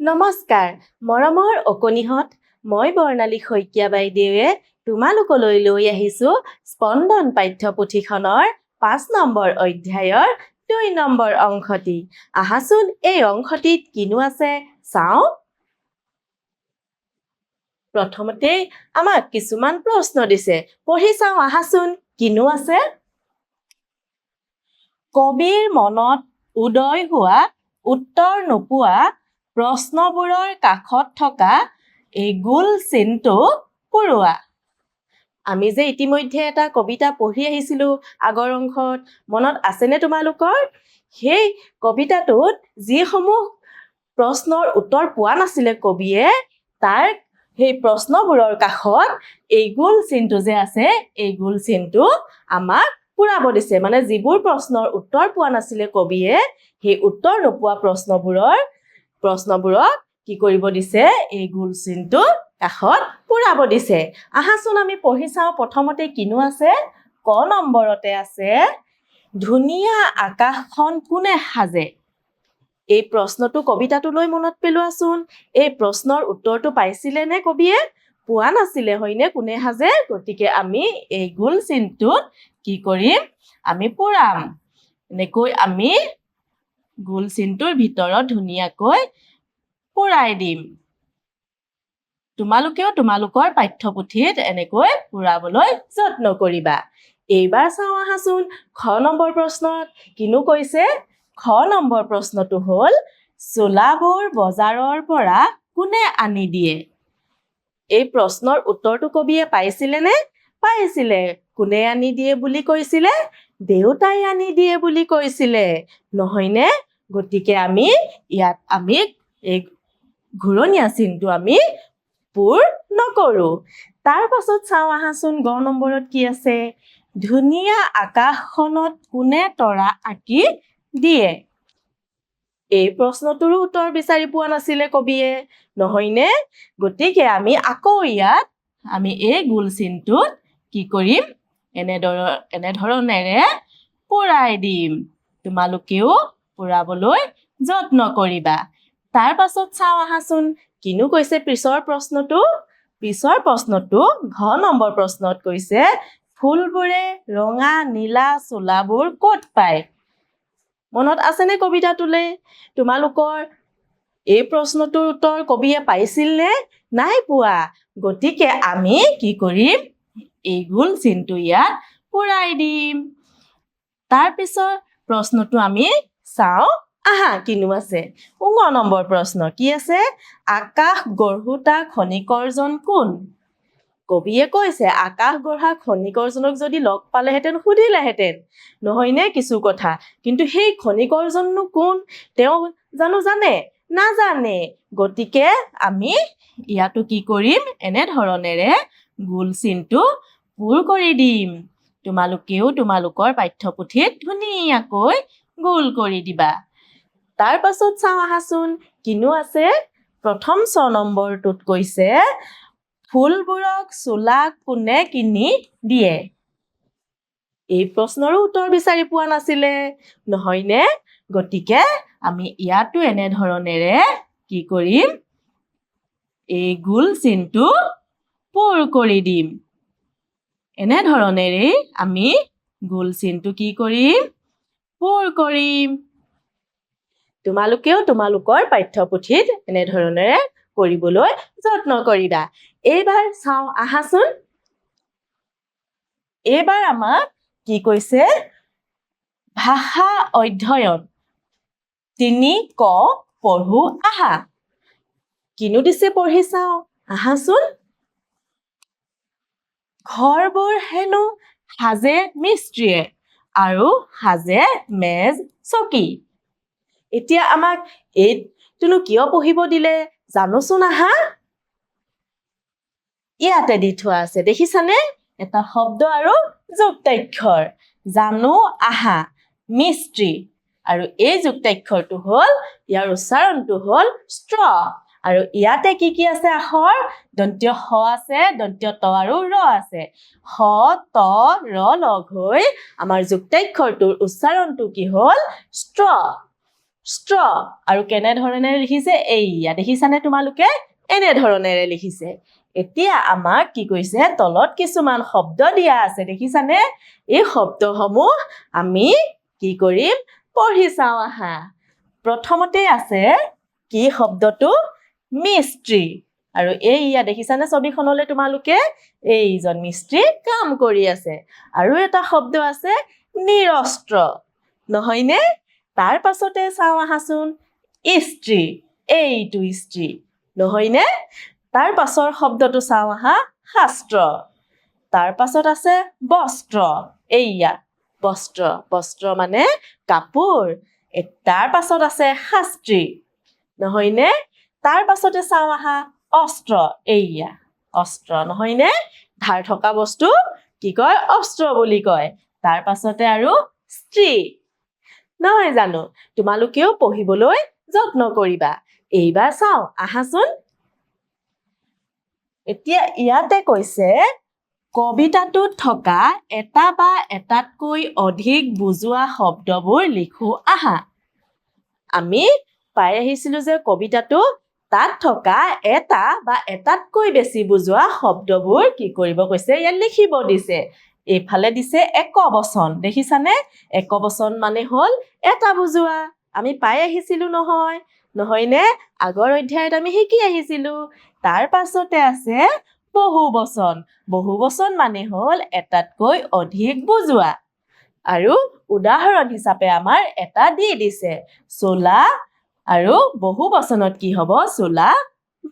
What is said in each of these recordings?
নমস্কাৰ মৰমৰ অকণিহঁত মই বৰ্ণালী শইকীয়া বাইদেৱে তোমালোকলৈ লৈ আহিছোঁ স্পন্দন পাঠ্যপুথিখনৰ পাঁচ নম্বৰ অধ্যায়ৰ দুই নম্বৰ অংশটি। আহাচোন এই অংশটিত কিনো আছে চাওঁ। প্ৰথমতেই আমাক কিছুমান প্ৰশ্ন দিছে। পঢ়ি চাওঁ আহাচোন কিনো আছে? কবিৰ মনত উদয় হোৱা উত্তৰ নোপোৱা প্ৰশ্নবোৰৰ কাষত থকা এই গোল চিনটো পুৰোৱা। আমি যে ইতিমধ্যে এটা কবিতা পঢ়ি আহিছিলোঁ আগৰ অংশত মনত আছেনে তোমালোকৰ? সেই কবিতাটোত যিসমূহ প্ৰশ্নৰ উত্তৰ পোৱা নাছিলে কবিয়ে তাৰ সেই প্ৰশ্নবোৰৰ কাষত এই গোল চিনটো যে আছে এই গোল চিনটো আমাক পূৰাব দিছে। মানে যিবোৰ প্ৰশ্নৰ উত্তৰ পোৱা নাছিলে কবিয়ে সেই উত্তৰ নোপোৱা প্ৰশ্নবোৰৰ প্ৰশ্নবোৰক কি কৰিব দিছে? এই গোল চিনটো কাষত পূৰাব দিছে। আহাচোন আমি পঢ়ি চাওঁ, প্ৰথমতে কিনো আছে? ক নম্বৰতে আছে, ধুনীয়া আকাশখন কোনে সাজে? এই প্ৰশ্নটো কবিতাটোলৈ মনত পেলোৱাচোন। এই প্ৰশ্নৰ উত্তৰটো পাইছিলে নে কবিয়ে? পোৱা নাছিলে, হয়নে? কোনে সাজে? গতিকে আমি এই গোল চিনটোত কি কৰিম? আমি পূৰাম। এনেকৈ আমি গোল চিনটোৰ ভিতৰত ধুনীয়াকৈ পূৰাই দিম। তোমালোকেও তোমালোকৰ পাঠ্যপুথিত এনেকৈ পূৰাবলৈ যত্ন কৰিবা। এইবাৰ চাওঁ আহাচোন খ নম্বৰ প্ৰশ্নত। কিনো কৈছে? খ নম্বৰ প্ৰশ্নটো হ'ল চোলাবোৰ বজাৰৰ পৰা কোনে আনি দিয়ে? এই প্ৰশ্নৰ উত্তৰটো কবিয়ে পাইছিলেনে পাইছিলে। কোনে আনি দিয়ে বুলি কৈছিলে? দেউতাই আনি দিয়ে বুলি কৈছিলে। নহয়নে? গতিকে আমি ইয়াত আমি এই ঘূৰণীয়া চিনটো আমি পূৰ নকৰোঁ। তাৰ পাছত চাওঁ আহাচোন গ নম্বৰত কি আছে। ধুনীয়া আকাশখনত কোনে তৰা আঁকি দিয়ে? এই প্ৰশ্নটোৰো উত্তৰ বিচাৰি পোৱা নাছিলে কবিয়ে, নহয়নে? গতিকে আমি আকৌ ইয়াত আমি এই গোল চিনটোত কি কৰিম? এনেদৰ, এনেধৰণেৰে পূৰাই দিম। তোমালোকেও পূৰাবলৈ যত্ন কৰিবা। তাৰ পাছত চাওঁ আহাচোন কিনো কৈছে পিছৰ প্ৰশ্নটো? পিছৰ প্ৰশ্নটো ঘ নম্বৰ প্ৰশ্নত কৈছে ফুলবোৰে ৰঙা নীলা চোলাবোৰ ক'ত পায়? মনত আছেনে কবিতাটোলৈ তোমালোকৰ এই প্ৰশ্নটোৰ উত্তৰ কবিয়ে পাইছিল নে? নাই পোৱা। গতিকে আমি কি কৰিম? এই গোল চিনটো ইয়াত পূৰাই দিম। তাৰপিছৰ প্ৰশ্নটো আমি চাওঁ। আহা কিনো আছে? ঙ নম্বৰ প্ৰশ্ন কি আছে? আকাশ গঢ়োতা খনিকৰজন কোন? কবিয়ে কৈছে আকাশ গঢ়া খনিকৰজনক যদি লগ পালেহেঁতেন সুধিলেহেঁতেন। নহয়নে কিছু কথা? কিন্তু সেই খনিকৰজননো কোন? তেওঁ জানো জানে? নাজানে। গতিকে আমি ইয়াতো কি কৰিম? এনেধৰণেৰে গোল চিনটো পূৰ কৰি দিম। তোমালোকেও তোমালোকৰ পাঠ্যপুথিত ধুনীয়াকৈ গোল কৰি দিবা। তাৰ পাছত চাওঁ আহাচোন কিনো আছে? প্ৰথম ছ নম্বৰটোত কৈছে ফুলবোৰক চোলা কোনে কিনি দিয়ে? এই প্ৰশ্নৰো উত্তৰ বিচাৰি পোৱা নাছিলে। নহয়নে? গতিকে আমি ইয়াতো এনেধৰণেৰে কি কৰিম? এই গোল চিনটো পূৰ কৰি দিম। এনেধৰণেৰেই আমি গোল চিনটো কি কৰিম? পূৰ কৰিম তোমালোকেও তোমালোকৰ পাঠ্যপুথিত এনেধৰণেৰে কৰিবলৈ যত্ন কৰিবা। এইবাৰ চাওঁ আহাচোন। এইবাৰ আমাক কি কৈছে? ভাষা অধ্যয়ন। তিনি ক পঢ়ো আহা। কিনো দিছে পঢ়ি চাওঁ? আহাচোন। ঘৰবোৰ হেনো সাজে মিস্ত্ৰীয়ে। আৰু সাজে মেজ চকী। এতিয়া আমাক এইটোনো কিয় পঢ়িব দিলে জানোচোন আহা। ইয়াতে দি থোৱা আছে দেখিছানে? এটা শব্দ আৰু যুক্তাক্ষৰ জানো আহা মিস্ত্ৰী। আৰু এই যুক্তাক্ষৰটো হ'ল ইয়াৰ উচ্চাৰণটো হ'ল ষ্ট্ৰ। আৰু ইয়াতে কি কি আছে? আখৰ দন্ত্য স আছে, দন্ত্য ত আৰু ৰ আছে। স ত, ৰ লগ হৈ আমাৰ যুক্তাক্ষৰটোৰ উচ্চাৰণটো কি হ'ল? ষ্ট্ৰ ষ্ট্ৰ আৰু কেনেধৰণেৰে লিখিছে? এইয়া দেখিছানে তোমালোকে? এনেধৰণেৰে লিখিছে। এতিয়া আমাক কি কৈছে? তলত কিছুমান শব্দ দিয়া আছে, দেখিছানে? এই শব্দসমূহ আমি কি কৰিম? পঢ়ি চাওঁ আহা। প্ৰথমতে আছে কি শব্দটো? মিস্ত্ৰী। আৰু এইয়া দেখিছানে ছবিখনলৈ তোমালোকে? এইজন মিস্ত্ৰী কাম কৰি আছে। আৰু এটা শব্দ আছে নিৰস্ত্ৰ। নহয়নে? তাৰ পাছতে চাওঁ আহাচোন ইস্ত্ৰী এইটো ইস্ত্ৰী। নহয়নে? তাৰ পাছৰ শব্দটো চাওঁ আহা শাস্ত্ৰ। তাৰ পাছত আছে বস্ত্ৰ এইয়া বস্ত্ৰ বস্ত্ৰ মানে কাপোৰ। তাৰ পাছত আছে শাস্ত্ৰী। নহয়নে? তাৰ পাছতে চাওঁ আহা অস্ত্ৰ এইয়া। অস্ত্ৰ নহয়নে? ধাৰ থকা বস্তু কি কয়? অস্ত্ৰ বুলি কয়। তাৰ পাছতে আৰু স্ত্ৰী। নহয় জানো? তোমালোকেও পঢ়িবলৈ যত্ন কৰিবা। এইবাৰ চাওঁ আহাচোন। এতিয়া ইয়াতে কৈছে কবিতাটোত থকা এটা বা এটাতকৈ অধিক বুজোৱা শব্দবোৰ লিখো আহা। আমি পাই আহিছিলো যে কবিতাটো তাত থকা এটা বা এটাতকৈ বেছি বুজোৱা শব্দবোৰ কি কৰিব কৈছে ইয়াত লিখিব দিছে। এইফালে দিছে একবচন দেখিছানে? একবচন মানে হ'ল এটা বুজোৱা। আমি পাই আহিছিলো নহয়। নহয়নে? আগৰ অধ্যায়ত আমি শিকি আহিছিলো। তাৰ পাছতে আছে বহু বচন বহু বচন মানে হ'ল এটাতকৈ অধিক বুজোৱা। আৰু উদাহৰণ হিচাপে আমাৰ এটা দি দিছে। চোলা আৰু বহু বচনত কি হ'ব? চোলা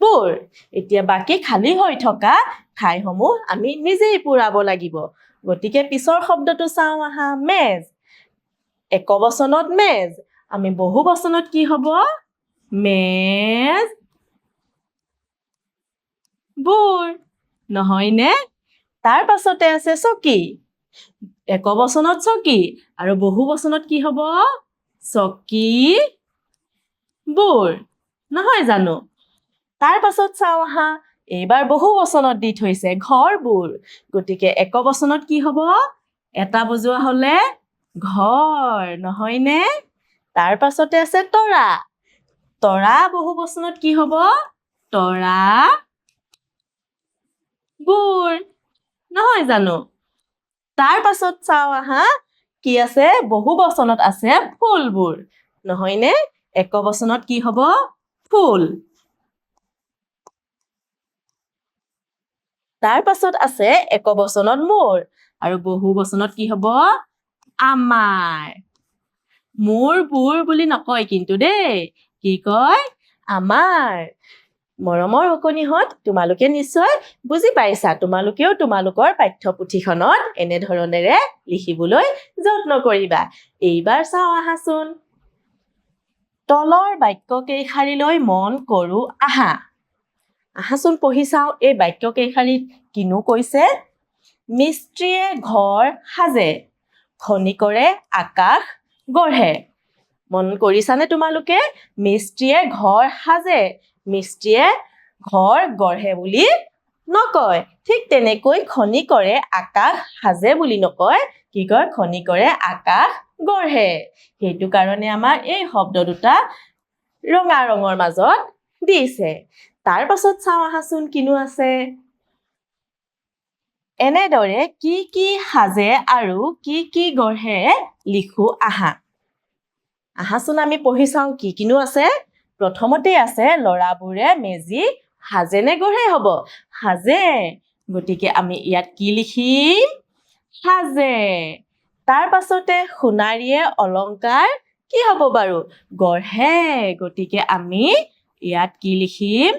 বোৰ। এতিয়া বাকী খালী হৈ থকা ঠাইসমূহ আমি নিজেই পূৰাব লাগিব। গতিকে পিছৰ শব্দটো চাওঁ আহা মেজ। একবচনত মেজ। আমি বহু বচনত কি হ'ব? মেজ। বোৰ। নহয়নে? তাৰ পাছতে আছে চকী। একবচনত চকী। আৰু বহু বচনত কি হ'ব? চকী। বোৰ নহয় জানো? তাৰ পাছত চাওঁ আহা এইবাৰ বহু বচনত দি থৈছে ঘৰবোৰ গতিকে একবচনত কি হ'ব? এটা বুজোৱা হ'লে ঘৰ নহয়নে? তাৰ পাছতে আছে তৰা। তৰা বহু বচনত কি হ'ব? তৰা বোৰ নহয় জানো? তাৰ পাছত চাওঁ আহা কি আছে? বহু বচনত আছে ফুলবোৰ। নহয়নে? একবচনত কি হ'ব? ফুল। তাৰ পাছত আছে একবচনত মোৰ। আৰু বহু বচনত কি হ'ব? আমাৰ। মোৰ বোৰ বুলি নকয় কিন্তু দেই। কি কয়? আমাৰ। মৰমৰ অকণিহঁত তোমালোকে নিশ্চয় বুজি পাইছা। তোমালোকেও তোমালোকৰ পাঠ্যপুথিখনত এনেধৰণেৰে লিখিবলৈ যত্ন কৰিবা। এইবাৰ চাওঁ আহাচোন। তলৰ বাক্য কেইশাৰীলৈ মন কৰোঁ। আহা। আহাচোন পঢ়ি চাওঁ এই বাক্য কেইশাৰীত কিনো কৈছে? মিস্ত্ৰীয়ে ঘৰ সাজে খনিকৰে আকাশ গঢ়ে। মন কৰিছানে তোমালোকে? মিস্ত্ৰীয়ে ঘৰ সাজে মিস্ত্ৰীয়ে ঘৰ গঢ়ে বুলি নকয়। ঠিক তেনেকৈ খনিকৰে আকাশ সাজে বুলি নকয়। কি কয়? খনিকৰে আকাশ গঢ়ে। সেইটো কাৰণে আমাৰ এই শব্দ দুটা ৰঙা ৰঙৰ মাজত দিছে। তাৰ পাছত চাওঁ আহাচোন কিনো আছে। এনেদৰে কি কি সাজে আৰু কি কি গঢ়ে লিখো আহা। আহাচোন আমি পঢ়ি চাওঁ কি কিনো আছে। প্ৰথমতে আছে ল'ৰাবোৰে মেজি সাজে নে গঢ়ে হ'ব? সাজে। গতিকে আমি ইয়াত কি লিখিম? সাজে। তাৰ পাছতে সোণাৰীয়ে অলংকাৰ কি হ'ব বাৰু? গঢ়ে গতিকে আমি ইয়াত কি লিখিম?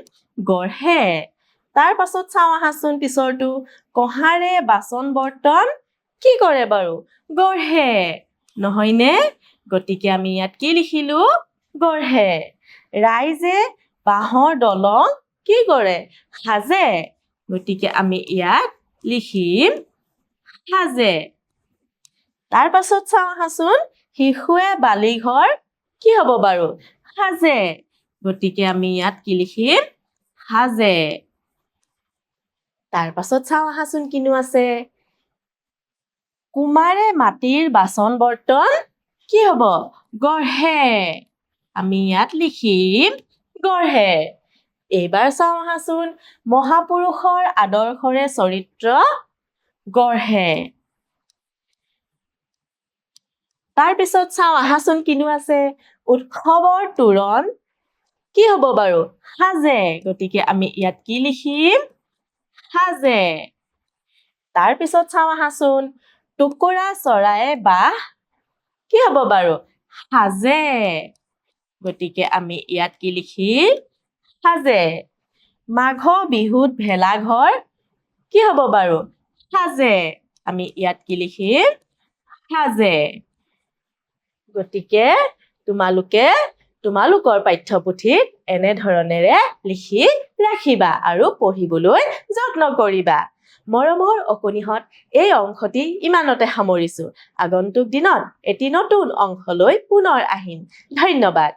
গঢ়ে। তাৰ পাছত চাওঁ আহাচোন পিছৰটো। কঁহাৰে বাচন বৰ্তন কি কৰে বাৰু? গঢ়ে। নহয়নে? গতিকে আমি ইয়াত কি লিখিলো? গঢ়ে। ৰাইজে বাঁহৰ দলং কি কৰে? সাজে। গতিকে আমি ইয়াত লিখিম সাজে। তাৰ পাছত চাওঁ আহাচোন শিশুৱে বালিঘৰ কি হ'ব বাৰু? সাজে। গতিকে আমি ইয়াত কি লিখিম? সাজে। তাৰ পাছত চাওঁ আহাচোন কিনো আছে। কুমাৰে মাটিৰ বাচন বৰ্তন কি হ'ব? গঢ়ে। আমি ইয়াত লিখিম গঢ়ে। এইবাৰ চাওঁ আহাচোন মহাপুৰুষৰ আদৰ্শৰে চৰিত্ৰ গঢ়ে। তাৰপিছত চাওঁ আহাচোন কিনো আছে। উৎসৱৰ তোৰণ কি হ'ব বাৰু? সাজে গতিকে আমি ইয়াত কি লিখিম? সাজে। তাৰপিছত চাওঁ আহাচোন টুকুৰা চৰায়ে বাহ কি হ'ব বাৰু? সাজে। গতিকে আমি ইয়াত কি লিখিম? সাজে। মাঘ বিহুত ভেলাঘৰ কি হ'ব বাৰু? সাজে। আমি ইয়াত কি লিখিম? সাজে। গতিকে তোমালোকে তোমালোকৰ পাঠ্যপুথিত এনেধৰণেৰে লিখি ৰাখিবা আৰু পঢ়িবলৈ যত্ন কৰিবা। মৰমৰ অকণিহঁত এই অংশটি ইমানতে সামৰিছো। আগন্তুক দিনত এটি নতুন অংশলৈ পুনৰ আহিম। ধন্যবাদ।